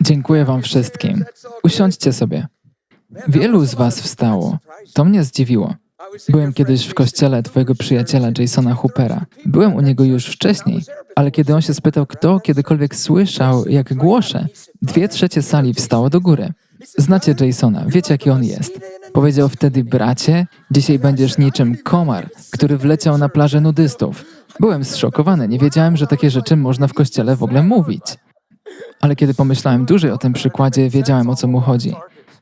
Dziękuję Wam wszystkim. Usiądźcie sobie. Wielu z Was wstało. To mnie zdziwiło. Byłem kiedyś w kościele Twojego przyjaciela Jasona Hoopera. Byłem u niego już wcześniej, ale kiedy on się spytał, kto kiedykolwiek słyszał, jak głoszę, dwie trzecie sali wstało do góry. Znacie Jasona, wiecie jaki on jest. Powiedział wtedy, bracie, dzisiaj będziesz niczym komar, który wleciał na plażę nudystów. Byłem zszokowany, nie wiedziałem, że takie rzeczy można w kościele w ogóle mówić. Ale kiedy pomyślałem dłużej o tym przykładzie, wiedziałem o co mu chodzi.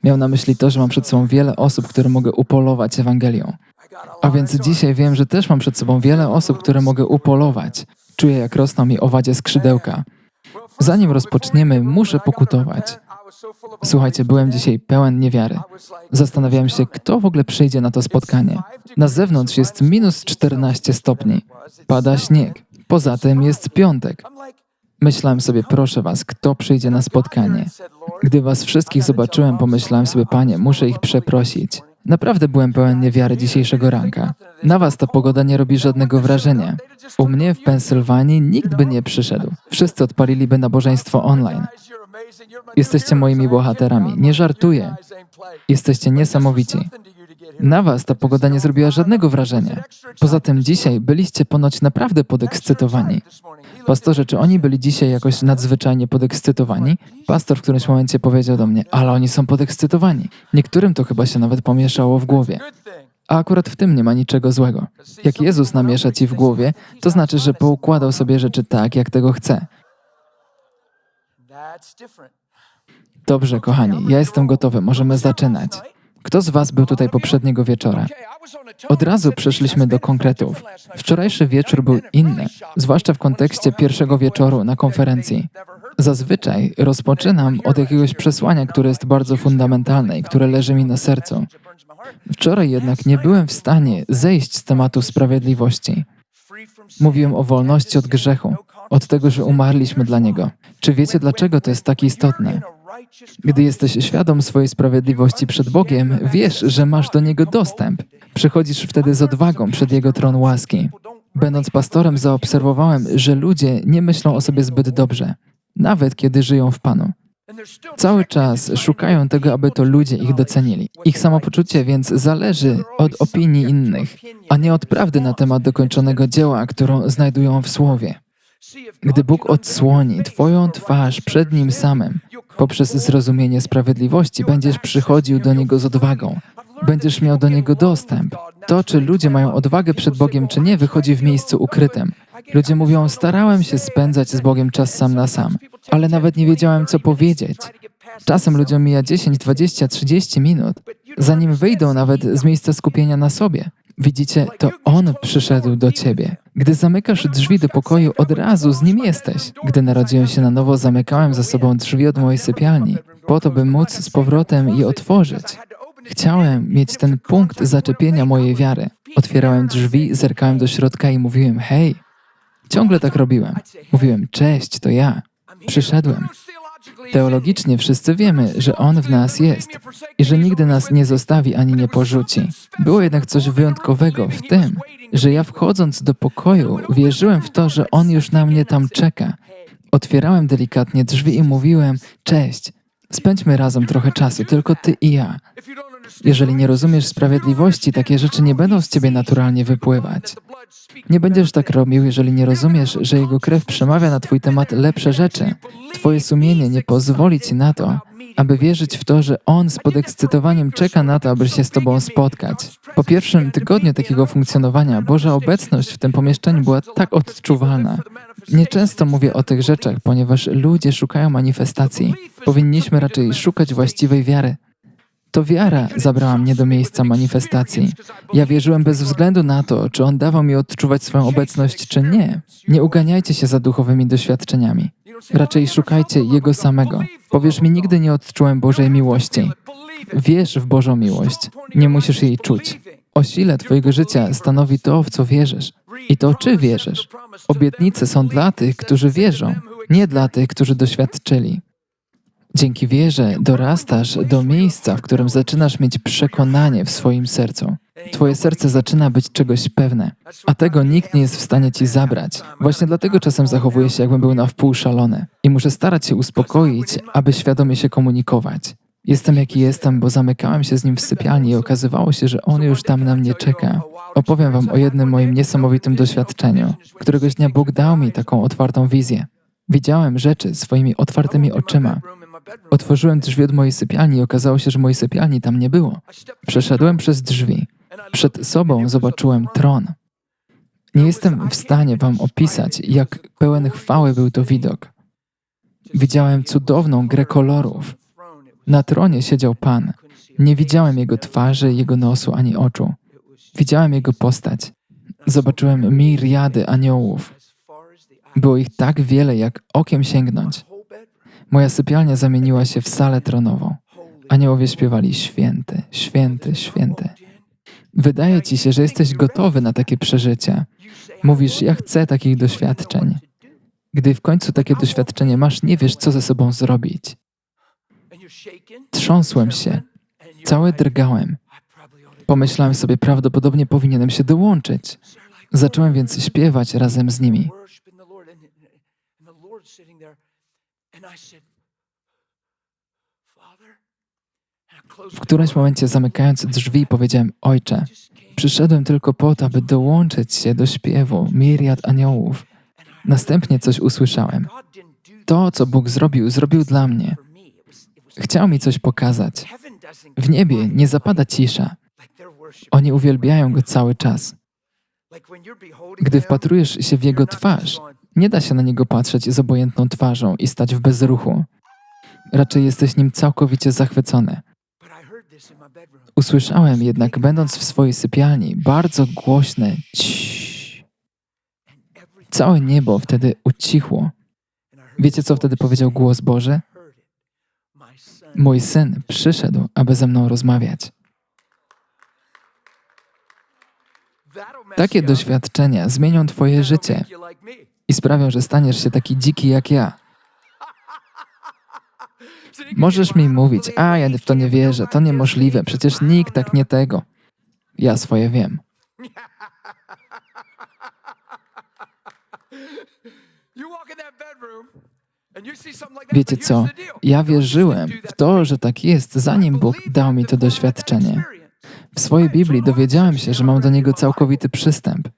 Miał na myśli to, że mam przed sobą wiele osób, które mogę upolować Ewangelią. A więc dzisiaj wiem, że też mam przed sobą wiele osób, które mogę upolować. Czuję, jak rosną mi owadzie skrzydełka. Zanim rozpoczniemy, muszę pokutować. Słuchajcie, byłem dzisiaj pełen niewiary. Zastanawiałem się, kto w ogóle przyjdzie na to spotkanie. Na zewnątrz jest minus 14 stopni. Pada śnieg. Poza tym jest piątek. Myślałem sobie, proszę was, kto przyjdzie na spotkanie. Gdy was wszystkich zobaczyłem, pomyślałem sobie, panie, muszę ich przeprosić. Naprawdę byłem pełen niewiary dzisiejszego ranka. Na was ta pogoda nie robi żadnego wrażenia. U mnie w Pensylwanii nikt by nie przyszedł. Wszyscy odpaliliby nabożeństwo online. Jesteście moimi bohaterami. Nie żartuję. Jesteście niesamowici. Na was ta pogoda nie zrobiła żadnego wrażenia. Poza tym dzisiaj byliście ponoć naprawdę podekscytowani. Pastorze, czy oni byli dzisiaj jakoś nadzwyczajnie podekscytowani? Pastor w którymś momencie powiedział do mnie, ale oni są podekscytowani. Niektórym to chyba się nawet pomieszało w głowie. A akurat w tym nie ma niczego złego. Jak Jezus namiesza ci w głowie, to znaczy, że poukładał sobie rzeczy tak, jak tego chce. Dobrze, kochani, ja jestem gotowy, możemy zaczynać. Kto z Was był tutaj poprzedniego wieczora? Od razu przeszliśmy do konkretów. Wczorajszy wieczór był inny, zwłaszcza w kontekście pierwszego wieczoru na konferencji. Zazwyczaj rozpoczynam od jakiegoś przesłania, które jest bardzo fundamentalne i które leży mi na sercu. Wczoraj jednak nie byłem w stanie zejść z tematu sprawiedliwości. Mówiłem o wolności od grzechu, od tego, że umarliśmy dla niego. Czy wiecie, dlaczego to jest tak istotne? Gdy jesteś świadom swojej sprawiedliwości przed Bogiem, wiesz, że masz do Niego dostęp. Przychodzisz wtedy z odwagą przed Jego tron łaski. Będąc pastorem, zaobserwowałem, że ludzie nie myślą o sobie zbyt dobrze, nawet kiedy żyją w Panu. Cały czas szukają tego, aby to ludzie ich docenili. Ich samopoczucie więc zależy od opinii innych, a nie od prawdy na temat dokończonego dzieła, którą znajdują w Słowie. Gdy Bóg odsłoni Twoją twarz przed Nim samym, poprzez zrozumienie sprawiedliwości, będziesz przychodził do Niego z odwagą. Będziesz miał do Niego dostęp. To, czy ludzie mają odwagę przed Bogiem, czy nie, wychodzi w miejscu ukrytym. Ludzie mówią, starałem się spędzać z Bogiem czas sam na sam, ale nawet nie wiedziałem, co powiedzieć. Czasem ludziom mija 10, 20, 30 minut, zanim wyjdą nawet z miejsca skupienia na sobie. Widzicie, to On przyszedł do ciebie. Gdy zamykasz drzwi do pokoju, od razu z nim jesteś. Gdy narodziłem się na nowo, zamykałem za sobą drzwi od mojej sypialni, po to, by móc z powrotem je otworzyć. Chciałem mieć ten punkt zaczepienia mojej wiary. Otwierałem drzwi, zerkałem do środka i mówiłem: Hej! Ciągle tak robiłem. Mówiłem: Cześć, to ja. Przyszedłem. Teologicznie wszyscy wiemy, że On w nas jest i że nigdy nas nie zostawi ani nie porzuci. Było jednak coś wyjątkowego w tym, że ja wchodząc do pokoju wierzyłem w to, że On już na mnie tam czeka. Otwierałem delikatnie drzwi i mówiłem: Cześć, spędźmy razem trochę czasu, tylko Ty i ja. Jeżeli nie rozumiesz sprawiedliwości, takie rzeczy nie będą z ciebie naturalnie wypływać. Nie będziesz tak robił, jeżeli nie rozumiesz, że Jego krew przemawia na Twój temat lepsze rzeczy. Twoje sumienie nie pozwoli Ci na to, aby wierzyć w to, że On z podekscytowaniem czeka na to, aby się z Tobą spotkać. Po pierwszym tygodniu takiego funkcjonowania Boża obecność w tym pomieszczeniu była tak odczuwalna. Nieczęsto mówię o tych rzeczach, ponieważ ludzie szukają manifestacji. Powinniśmy raczej szukać właściwej wiary. To wiara zabrała mnie do miejsca manifestacji. Ja wierzyłem bez względu na to, czy On dawał mi odczuwać swoją obecność, czy nie. Nie uganiajcie się za duchowymi doświadczeniami. Raczej szukajcie Jego samego. Powiesz mi, nigdy nie odczułem Bożej miłości. Wierz w Bożą miłość. Nie musisz jej czuć. O sile Twojego życia stanowi to, w co wierzysz. I to, czy wierzysz. Obietnice są dla tych, którzy wierzą, nie dla tych, którzy doświadczyli. Dzięki wierze dorastasz do miejsca, w którym zaczynasz mieć przekonanie w swoim sercu. Twoje serce zaczyna być czegoś pewne, a tego nikt nie jest w stanie ci zabrać. Właśnie dlatego czasem zachowuję się, jakbym był na wpół szalony i muszę starać się uspokoić, aby świadomie się komunikować. Jestem jaki jestem, bo zamykałem się z nim w sypialni i okazywało się, że on już tam na mnie czeka. Opowiem Wam o jednym moim niesamowitym doświadczeniu. Któregoś dnia Bóg dał mi taką otwartą wizję. Widziałem rzeczy swoimi otwartymi oczyma. Otworzyłem drzwi od mojej sypialni i okazało się, że mojej sypialni tam nie było. Przeszedłem przez drzwi. Przed sobą zobaczyłem tron. Nie jestem w stanie Wam opisać, jak pełen chwały był to widok. Widziałem cudowną grę kolorów. Na tronie siedział Pan. Nie widziałem jego twarzy, jego nosu ani oczu. Widziałem jego postać. Zobaczyłem miriady aniołów. Było ich tak wiele, jak okiem sięgnąć. Moja sypialnia zamieniła się w salę tronową. Aniołowie śpiewali święty, święty, święty. Wydaje ci się, że jesteś gotowy na takie przeżycie. Mówisz, ja chcę takich doświadczeń. Gdy w końcu takie doświadczenie masz, nie wiesz, co ze sobą zrobić. Trząsłem się, cały drgałem. Pomyślałem sobie, prawdopodobnie powinienem się dołączyć. Zacząłem więc śpiewać razem z nimi. W którymś momencie zamykając drzwi powiedziałem, Ojcze, przyszedłem tylko po to, aby dołączyć się do śpiewu miriad aniołów. Następnie coś usłyszałem. To, co Bóg zrobił, zrobił dla mnie. Chciał mi coś pokazać. W niebie nie zapada cisza. Oni uwielbiają Go cały czas. Gdy wpatrujesz się w Jego twarz, nie da się na Niego patrzeć z obojętną twarzą i stać w bezruchu. Raczej jesteś Nim całkowicie zachwycony. Usłyszałem jednak, będąc w swojej sypialni, bardzo głośne ciii. Całe niebo wtedy ucichło. Wiecie, co wtedy powiedział głos Boży? Mój syn przyszedł, aby ze mną rozmawiać. Takie doświadczenia zmienią Twoje życie i sprawią, że staniesz się taki dziki jak ja. Możesz mi mówić, a ja w to nie wierzę, to niemożliwe, przecież nikt tak nie tego. Ja swoje wiem. Wiecie co? Ja wierzyłem w to, że tak jest, zanim Bóg dał mi to doświadczenie. W swojej Biblii dowiedziałem się, że mam do Niego całkowity przystęp.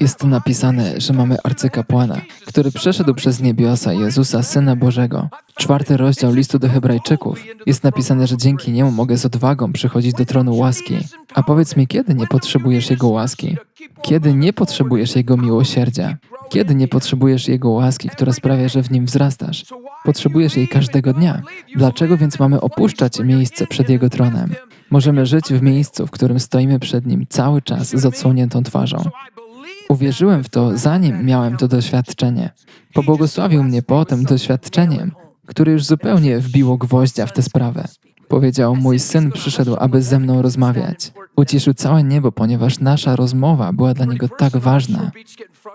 Jest napisane, że mamy arcykapłana, który przeszedł przez niebiosa Jezusa, Syna Bożego. Czwarty rozdział listu do Hebrajczyków. Jest napisane, że dzięki niemu mogę z odwagą przychodzić do tronu łaski. A powiedz mi, kiedy nie potrzebujesz Jego łaski? Kiedy nie potrzebujesz Jego miłosierdzia? Kiedy nie potrzebujesz Jego łaski, która sprawia, że w nim wzrastasz? Potrzebujesz jej każdego dnia. Dlaczego więc mamy opuszczać miejsce przed Jego tronem? Możemy żyć w miejscu, w którym stoimy przed Nim cały czas z odsłoniętą twarzą. Uwierzyłem w to, zanim miałem to doświadczenie. Pobłogosławił mnie potem doświadczeniem, które już zupełnie wbiło gwoździa w tę sprawę. Powiedział, mój syn przyszedł, aby ze mną rozmawiać. Uciszył całe niebo, ponieważ nasza rozmowa była dla niego tak ważna.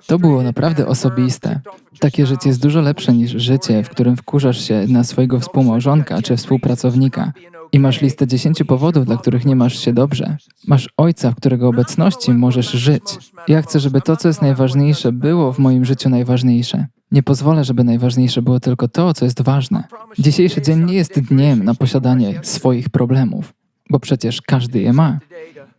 To było naprawdę osobiste. Takie życie jest dużo lepsze niż życie, w którym wkurzasz się na swojego współmałżonka czy współpracownika i masz listę dziesięciu powodów, dla których nie masz się dobrze. Masz ojca, w którego obecności możesz żyć. Ja chcę, żeby to, co jest najważniejsze, było w moim życiu najważniejsze. Nie pozwolę, żeby najważniejsze było tylko to, co jest ważne. Dzisiejszy dzień nie jest dniem na posiadanie swoich problemów, bo przecież każdy je ma.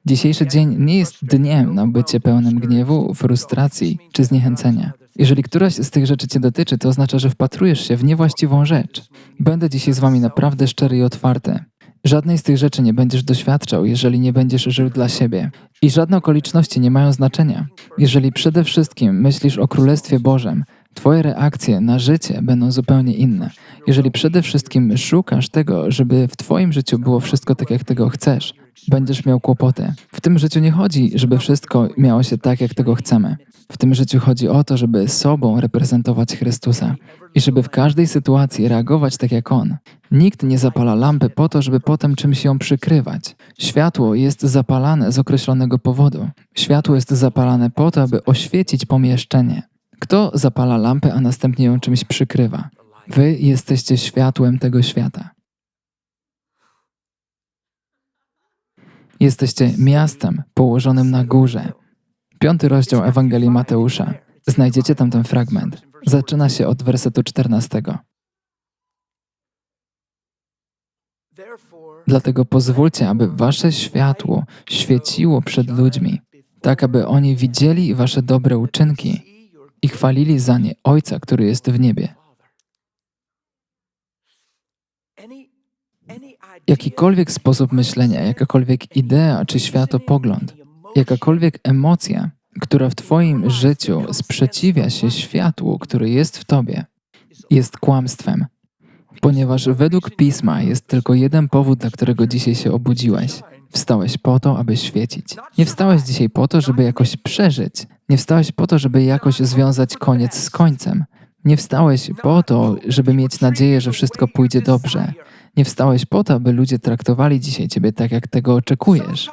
Dzisiejszy dzień nie jest dniem na bycie pełnym gniewu, frustracji czy zniechęcenia. Jeżeli któraś z tych rzeczy Cię dotyczy, to oznacza, że wpatrujesz się w niewłaściwą rzecz. Będę dzisiaj z Wami naprawdę szczery i otwarty. Żadnej z tych rzeczy nie będziesz doświadczał, jeżeli nie będziesz żył dla siebie. I żadne okoliczności nie mają znaczenia. Jeżeli przede wszystkim myślisz o Królestwie Bożym, Twoje reakcje na życie będą zupełnie inne. Jeżeli przede wszystkim szukasz tego, żeby w Twoim życiu było wszystko tak, jak tego chcesz, będziesz miał kłopoty. W tym życiu nie chodzi, żeby wszystko miało się tak, jak tego chcemy. W tym życiu chodzi o to, żeby sobą reprezentować Chrystusa i żeby w każdej sytuacji reagować tak jak On. Nikt nie zapala lampy po to, żeby potem czymś ją przykrywać. Światło jest zapalane z określonego powodu. Światło jest zapalane po to, aby oświecić pomieszczenie. Kto zapala lampę, a następnie ją czymś przykrywa? Wy jesteście światłem tego świata. Jesteście miastem położonym na górze. Piąty rozdział Ewangelii Mateusza. Znajdziecie tam ten fragment. Zaczyna się od wersetu 14. Dlatego pozwólcie, aby wasze światło świeciło przed ludźmi, tak aby oni widzieli wasze dobre uczynki i chwalili za nie Ojca, który jest w niebie. Jakikolwiek sposób myślenia, jakakolwiek idea czy światopogląd, jakakolwiek emocja, która w Twoim życiu sprzeciwia się światłu, który jest w Tobie, jest kłamstwem. Ponieważ według pisma jest tylko jeden powód, dla którego dzisiaj się obudziłeś. Wstałeś po to, aby świecić. Nie wstałeś dzisiaj po to, żeby jakoś przeżyć. Nie wstałeś po to, żeby jakoś związać koniec z końcem. Nie wstałeś po to, żeby mieć nadzieję, że wszystko pójdzie dobrze. Nie wstałeś po to, aby ludzie traktowali dzisiaj Ciebie tak, jak tego oczekujesz.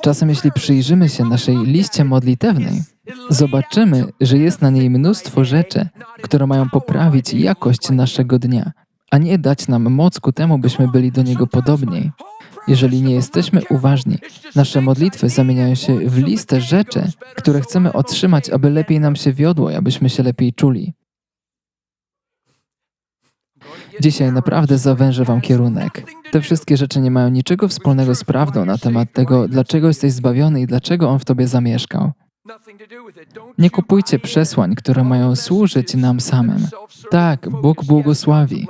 Czasem, jeśli przyjrzymy się naszej liście modlitewnej, zobaczymy, że jest na niej mnóstwo rzeczy, które mają poprawić jakość naszego dnia, a nie dać nam moc ku temu, byśmy byli do niego podobni. Jeżeli nie jesteśmy uważni, nasze modlitwy zamieniają się w listę rzeczy, które chcemy otrzymać, aby lepiej nam się wiodło i abyśmy się lepiej czuli. Dzisiaj naprawdę zawężę Wam kierunek. Te wszystkie rzeczy nie mają niczego wspólnego z prawdą na temat tego, dlaczego jesteś zbawiony i dlaczego On w Tobie zamieszkał. Nie kupujcie przesłań, które mają służyć nam samym. Tak, Bóg błogosławi.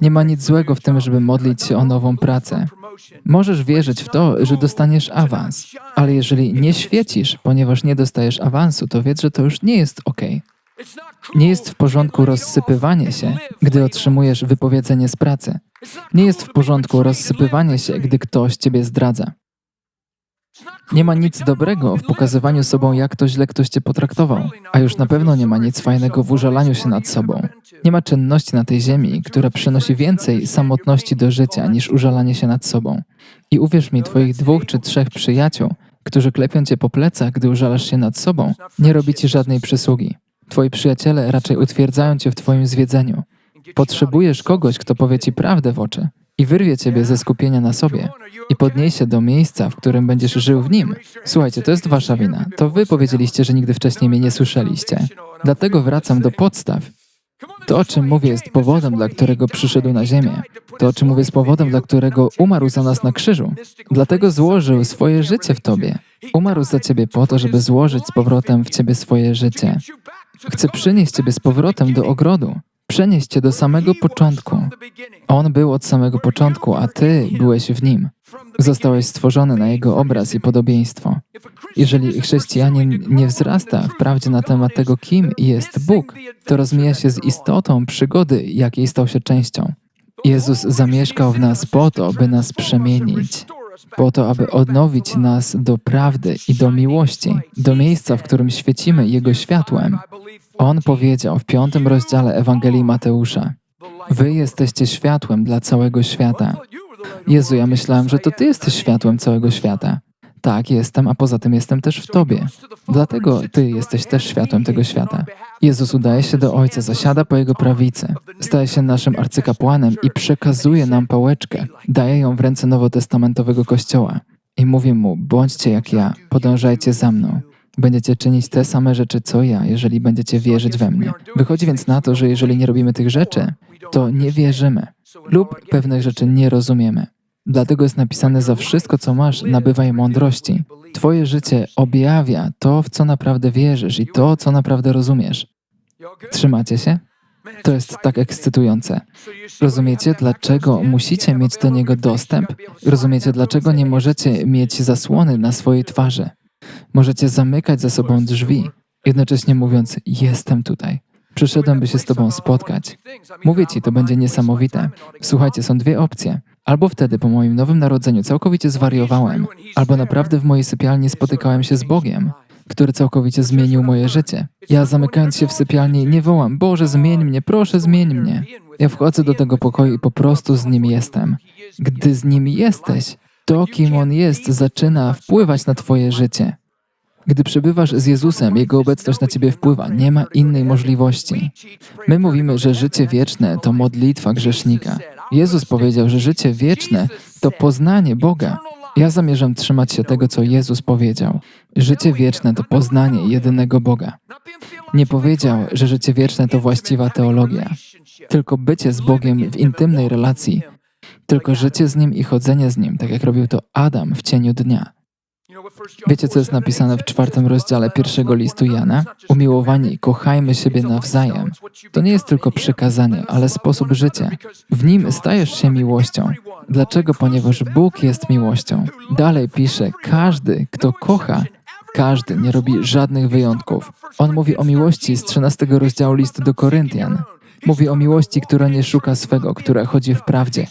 Nie ma nic złego w tym, żeby modlić się o nową pracę. Możesz wierzyć w to, że dostaniesz awans, ale jeżeli nie świecisz, ponieważ nie dostajesz awansu, to wiedz, że to już nie jest ok. Nie jest w porządku rozsypywanie się, gdy otrzymujesz wypowiedzenie z pracy. Nie jest w porządku rozsypywanie się, gdy ktoś ciebie zdradza. Nie ma nic dobrego w pokazywaniu sobą, jak to źle ktoś cię potraktował, a już na pewno nie ma nic fajnego w użalaniu się nad sobą. Nie ma czynności na tej ziemi, która przynosi więcej samotności do życia niż użalanie się nad sobą. I uwierz mi, twoich dwóch czy trzech przyjaciół, którzy klepią cię po plecach, gdy użalasz się nad sobą, nie robi ci żadnej przysługi. Twoi przyjaciele raczej utwierdzają cię w twoim zwiedzeniu. Potrzebujesz kogoś, kto powie ci prawdę w oczy i wyrwie ciebie ze skupienia na sobie i podniesie do miejsca, w którym będziesz żył w nim. Słuchajcie, to jest wasza wina. To wy powiedzieliście, że nigdy wcześniej mnie nie słyszeliście. Dlatego wracam do podstaw. To, o czym mówię, jest powodem, dla którego przyszedł na ziemię. To, o czym mówię, jest powodem, dla którego umarł za nas na krzyżu. Dlatego złożył swoje życie w tobie. Umarł za ciebie po to, żeby złożyć z powrotem w ciebie swoje życie. Chce przynieść ciebie z powrotem do ogrodu przenieść cię do samego początku. On był od samego początku, a ty byłeś w nim. Zostałeś stworzony na jego obraz i podobieństwo. Jeżeli chrześcijanin nie wzrasta w prawdzie na temat tego, kim jest Bóg, to rozmija się z istotą przygody, jakiej stał się częścią. Jezus zamieszkał w nas po to, by nas przemienić, po to, aby odnowić nas do prawdy i do miłości, do miejsca, w którym świecimy Jego światłem. On powiedział w piątym rozdziale Ewangelii Mateusza: Wy jesteście światłem dla całego świata. Jezu, ja myślałem, że to Ty jesteś światłem całego świata. Tak, jestem, a poza tym jestem też w Tobie. Dlatego Ty jesteś też światłem tego świata. Jezus udaje się do Ojca, zasiada po Jego prawicy, staje się naszym arcykapłanem i przekazuje nam pałeczkę, daje ją w ręce nowotestamentowego Kościoła. I mówi mu, bądźcie jak ja, podążajcie za mną. Będziecie czynić te same rzeczy co ja, jeżeli będziecie wierzyć we mnie. Wychodzi więc na to, że jeżeli nie robimy tych rzeczy, to nie wierzymy lub pewnych rzeczy nie rozumiemy. Dlatego jest napisane: Za wszystko, co masz, nabywaj mądrości. Twoje życie objawia to, w co naprawdę wierzysz i to, co naprawdę rozumiesz. Trzymacie się? To jest tak ekscytujące. Rozumiecie, dlaczego musicie mieć do niego dostęp? Rozumiecie, dlaczego nie możecie mieć zasłony na swojej twarzy? Możecie zamykać za sobą drzwi, jednocześnie mówiąc: Jestem tutaj. Przyszedłem, by się z Tobą spotkać. Mówię Ci, to będzie niesamowite. Słuchajcie, są dwie opcje. Albo wtedy po moim nowym narodzeniu całkowicie zwariowałem, albo naprawdę w mojej sypialni spotykałem się z Bogiem, który całkowicie zmienił moje życie. Ja zamykając się w sypialni nie wołam, Boże zmień mnie, proszę zmień mnie. Ja wchodzę do tego pokoju i po prostu z Nim jestem. Gdy z Nim jesteś, to kim On jest zaczyna wpływać na Twoje życie. Gdy przebywasz z Jezusem, Jego obecność na ciebie wpływa. Nie ma innej możliwości. My mówimy, że życie wieczne to modlitwa grzesznika. Jezus powiedział, że życie wieczne to poznanie Boga. Ja zamierzam trzymać się tego, co Jezus powiedział. Życie wieczne to poznanie jedynego Boga. Nie powiedział, że życie wieczne to właściwa teologia, tylko bycie z Bogiem w intymnej relacji, tylko życie z Nim i chodzenie z Nim, tak jak robił to Adam w cieniu dnia. Wiecie, co jest napisane w czwartym rozdziale pierwszego listu Jana? Umiłowani, kochajmy siebie nawzajem. To nie jest tylko przykazanie, ale sposób życia. W nim stajesz się miłością. Dlaczego? Ponieważ Bóg jest miłością. Dalej pisze, każdy, kto kocha, każdy nie robi żadnych wyjątków. On mówi o miłości z 13 rozdziału listu do Koryntian. Mówi o miłości, która nie szuka swego, która chodzi w prawdzie,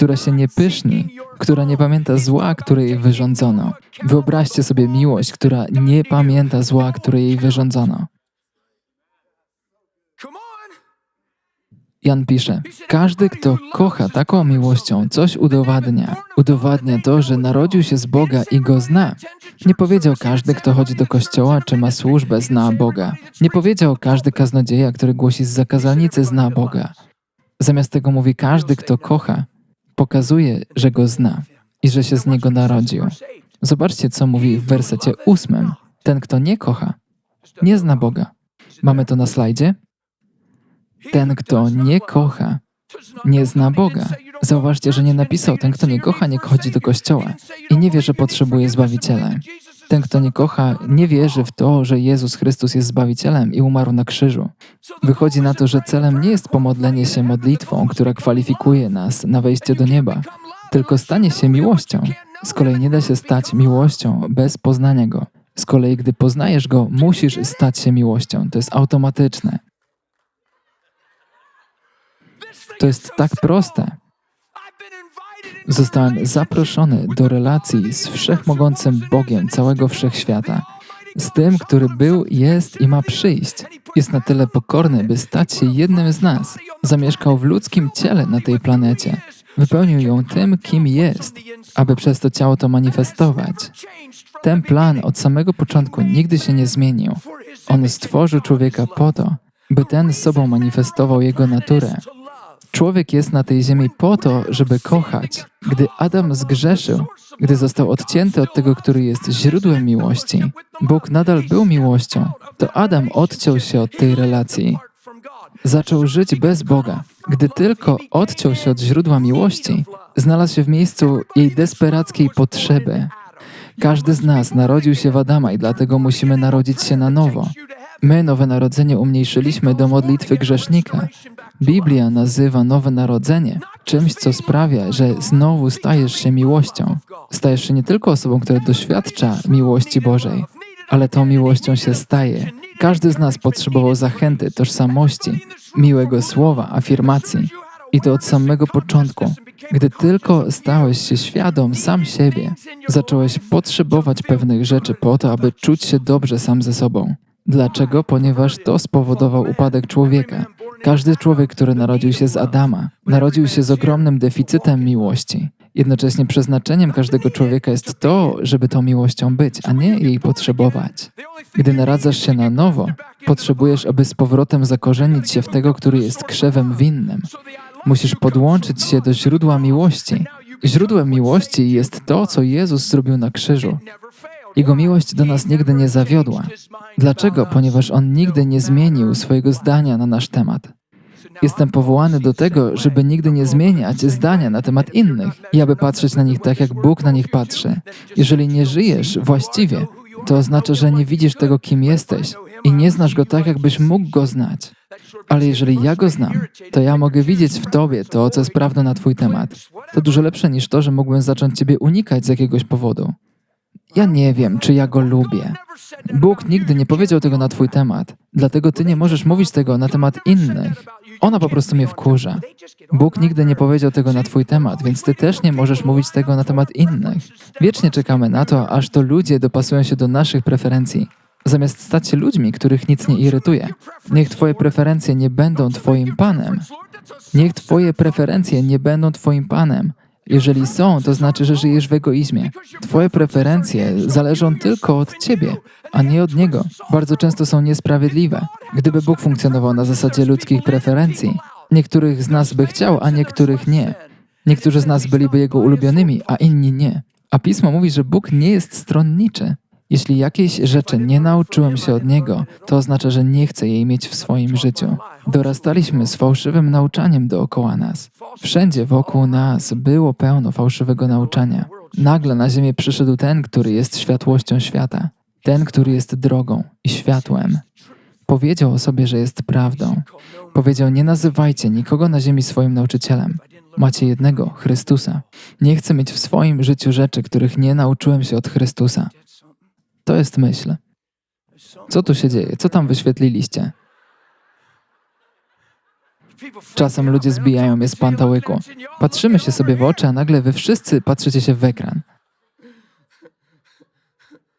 która się nie pyszni, która nie pamięta zła, które jej wyrządzono. Wyobraźcie sobie miłość, która nie pamięta zła, które jej wyrządzono. Jan pisze: Każdy, kto kocha taką miłością, coś udowadnia. Udowadnia to, że narodził się z Boga i go zna. Nie powiedział każdy, kto chodzi do kościoła czy ma służbę, zna Boga. Nie powiedział każdy kaznodzieja, który głosi z zakazalnicy, zna Boga. Zamiast tego mówi każdy, kto kocha, pokazuje, że go zna i że się z niego narodził. Zobaczcie, co mówi w wersecie ósmym. Ten, kto nie kocha, nie zna Boga. Mamy to na slajdzie? Ten, kto nie kocha, nie zna Boga. Zauważcie, że nie napisał, ten, kto nie kocha, nie chodzi do kościoła i nie wie, że potrzebuje Zbawiciela. Ten, kto nie kocha, nie wierzy w to, że Jezus Chrystus jest Zbawicielem i umarł na krzyżu. Wychodzi na to, że celem nie jest pomodlenie się modlitwą, która kwalifikuje nas na wejście do nieba, tylko stanie się miłością. Z kolei nie da się stać miłością bez poznania Go. Z kolei, gdy poznajesz Go, musisz stać się miłością. To jest automatyczne. To jest tak proste. Zostałem zaproszony do relacji z wszechmogącym Bogiem całego wszechświata, z tym, który był, jest i ma przyjść. Jest na tyle pokorny, by stać się jednym z nas. Zamieszkał w ludzkim ciele na tej planecie. Wypełnił ją tym, kim jest, aby przez to ciało to manifestować. Ten plan od samego początku nigdy się nie zmienił. On stworzył człowieka po to, by ten sobą manifestował jego naturę. Człowiek jest na tej ziemi po to, żeby kochać. Gdy Adam zgrzeszył, gdy został odcięty od tego, który jest źródłem miłości, Bóg nadal był miłością, to Adam odciął się od tej relacji. Zaczął żyć bez Boga. Gdy tylko odciął się od źródła miłości, znalazł się w miejscu jej desperackiej potrzeby. Każdy z nas narodził się w Adama i dlatego musimy narodzić się na nowo. My nowe narodzenie umniejszyliśmy do modlitwy grzesznika. Biblia nazywa nowe narodzenie czymś, co sprawia, że znowu stajesz się miłością. Stajesz się nie tylko osobą, która doświadcza miłości Bożej, ale tą miłością się staje. Każdy z nas potrzebował zachęty, tożsamości, miłego słowa, afirmacji. I to od samego początku. Gdy tylko stałeś się świadom sam siebie, zacząłeś potrzebować pewnych rzeczy po to, aby czuć się dobrze sam ze sobą. Dlaczego? Ponieważ to spowodował upadek człowieka. Każdy człowiek, który narodził się z Adama, narodził się z ogromnym deficytem miłości. Jednocześnie przeznaczeniem każdego człowieka jest to, żeby tą miłością być, a nie jej potrzebować. Gdy naradzasz się na nowo, potrzebujesz, aby z powrotem zakorzenić się w tego, który jest krzewem winnym. Musisz podłączyć się do źródła miłości. Źródłem miłości jest to, co Jezus zrobił na krzyżu. Jego miłość do nas nigdy nie zawiodła. Dlaczego? Ponieważ On nigdy nie zmienił swojego zdania na nasz temat. Jestem powołany do tego, żeby nigdy nie zmieniać zdania na temat innych i aby patrzeć na nich tak, jak Bóg na nich patrzy. Jeżeli nie żyjesz właściwie, to oznacza, że nie widzisz tego, kim jesteś i nie znasz Go tak, jakbyś mógł Go znać. Ale jeżeli ja Go znam, to ja mogę widzieć w Tobie to, co jest prawdą na Twój temat. To dużo lepsze niż to, że mógłbym zacząć Ciebie unikać z jakiegoś powodu. Ja nie wiem, czy ja go lubię. Bóg nigdy nie powiedział tego na Twój temat, dlatego Ty nie możesz mówić tego na temat innych. Ona po prostu mnie wkurza. Bóg nigdy nie powiedział tego na Twój temat, więc Ty też nie możesz mówić tego na temat innych. Wiecznie czekamy na to, aż to ludzie dopasują się do naszych preferencji, zamiast stać się ludźmi, których nic nie irytuje. Niech Twoje preferencje nie będą Twoim Panem. Niech Twoje preferencje nie będą Twoim Panem. Jeżeli są, to znaczy, że żyjesz w egoizmie. Twoje preferencje zależą tylko od ciebie, a nie od niego. Bardzo często są niesprawiedliwe. Gdyby Bóg funkcjonował na zasadzie ludzkich preferencji, niektórych z nas by chciał, a niektórych nie. Niektórzy z nas byliby jego ulubionymi, a inni nie. A pismo mówi, że Bóg nie jest stronniczy. Jeśli jakiejś rzeczy nie nauczyłem się od Niego, to oznacza, że nie chcę jej mieć w swoim życiu. Dorastaliśmy z fałszywym nauczaniem dookoła nas. Wszędzie wokół nas było pełno fałszywego nauczania. Nagle na ziemię przyszedł ten, który jest światłością świata. Ten, który jest drogą i światłem. Powiedział o sobie, że jest prawdą. Powiedział: Nie nazywajcie nikogo na ziemi swoim nauczycielem. Macie jednego, Chrystusa. Nie chcę mieć w swoim życiu rzeczy, których nie nauczyłem się od Chrystusa. To jest myśl. Co tu się dzieje? Co tam wyświetliliście? Czasem ludzie zbijają mnie z pantałyku. Patrzymy się sobie w oczy, a nagle wy wszyscy patrzycie się w ekran.